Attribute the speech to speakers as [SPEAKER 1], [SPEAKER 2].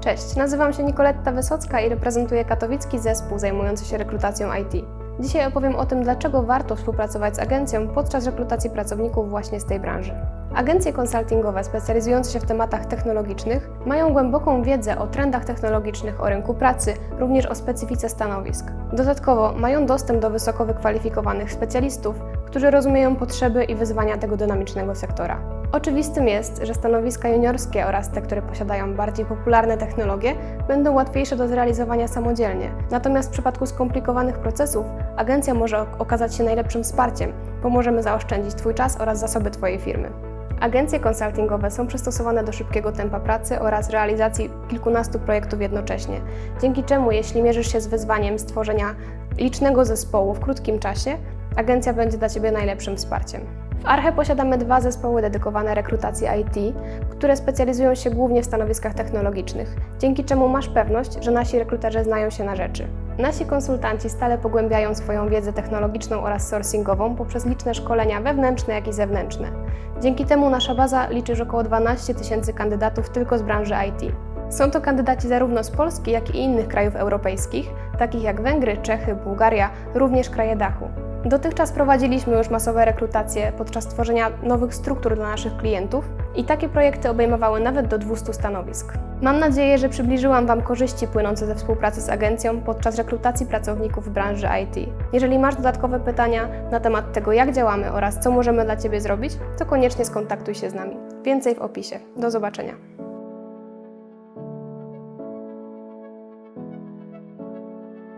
[SPEAKER 1] Cześć, nazywam się Nikoletta Wysocka i reprezentuję katowicki zespół zajmujący się rekrutacją IT. Dzisiaj opowiem o tym, dlaczego warto współpracować z agencją podczas rekrutacji pracowników właśnie z tej branży. Agencje konsultingowe specjalizujące się w tematach technologicznych mają głęboką wiedzę o trendach technologicznych, o rynku pracy, również o specyfice stanowisk. Dodatkowo mają dostęp do wysoko wykwalifikowanych specjalistów, którzy rozumieją potrzeby i wyzwania tego dynamicznego sektora. Oczywistym jest, że stanowiska juniorskie oraz te, które posiadają bardziej popularne technologie, będą łatwiejsze do zrealizowania samodzielnie. Natomiast w przypadku skomplikowanych procesów agencja może ok- okazać się najlepszym wsparciem, bo możemy zaoszczędzić Twój czas oraz zasoby Twojej firmy. Agencje konsultingowe są przystosowane do szybkiego tempa pracy oraz realizacji kilkunastu projektów jednocześnie, dzięki czemu jeśli mierzysz się z wyzwaniem stworzenia licznego zespołu w krótkim czasie, agencja będzie dla Ciebie najlepszym wsparciem. W Arche posiadamy dwa zespoły dedykowane rekrutacji IT, które specjalizują się głównie w stanowiskach technologicznych, dzięki czemu masz pewność, że nasi rekruterzy znają się na rzeczy. Nasi konsultanci stale pogłębiają swoją wiedzę technologiczną oraz sourcingową poprzez liczne szkolenia wewnętrzne, jak i zewnętrzne. Dzięki temu nasza baza liczy już około 12 tysięcy kandydatów tylko z branży IT. Są to kandydaci zarówno z Polski, jak i innych krajów europejskich, takich jak Węgry, Czechy, Bułgaria, również kraje dachu. Dotychczas prowadziliśmy już masowe rekrutacje podczas tworzenia nowych struktur dla naszych klientów i takie projekty obejmowały nawet do 200 stanowisk. Mam nadzieję, że przybliżyłam Wam korzyści płynące ze współpracy z agencją podczas rekrutacji pracowników w branży IT. Jeżeli masz dodatkowe pytania na temat tego, jak działamy oraz co możemy dla Ciebie zrobić, to koniecznie skontaktuj się z nami. Więcej w opisie. Do zobaczenia.